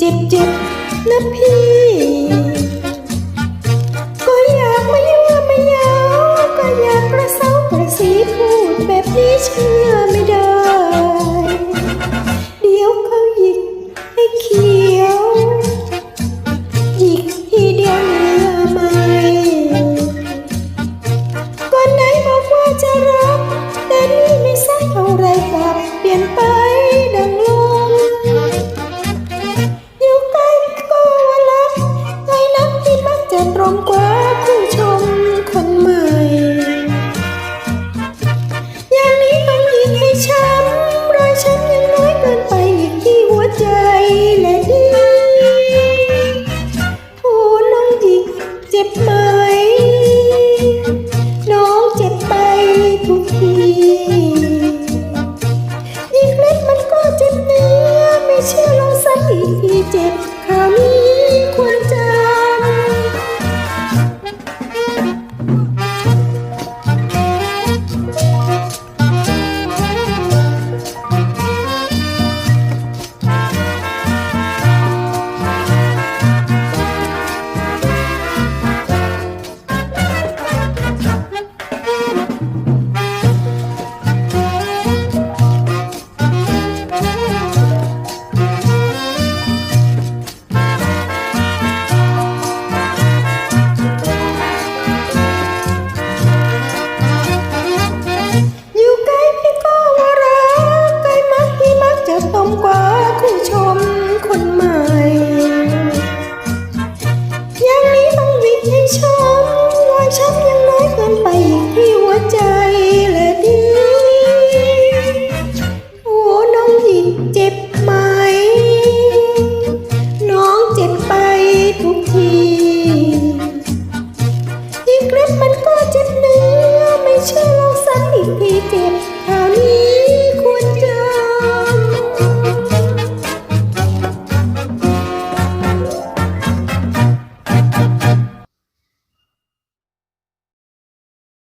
จ็บจ็บนะพี่ ก็อยากมายั่วมาเยาก็อยากกระเซากระซีพูดแบบนี้เชีย และดีผู้น้องหญิงเจ็บมา คู่ชมคนใหม่ อย่างนี้ต้องวิทย์ให้ช้ำรอยช้ำยังน้อยเกินไป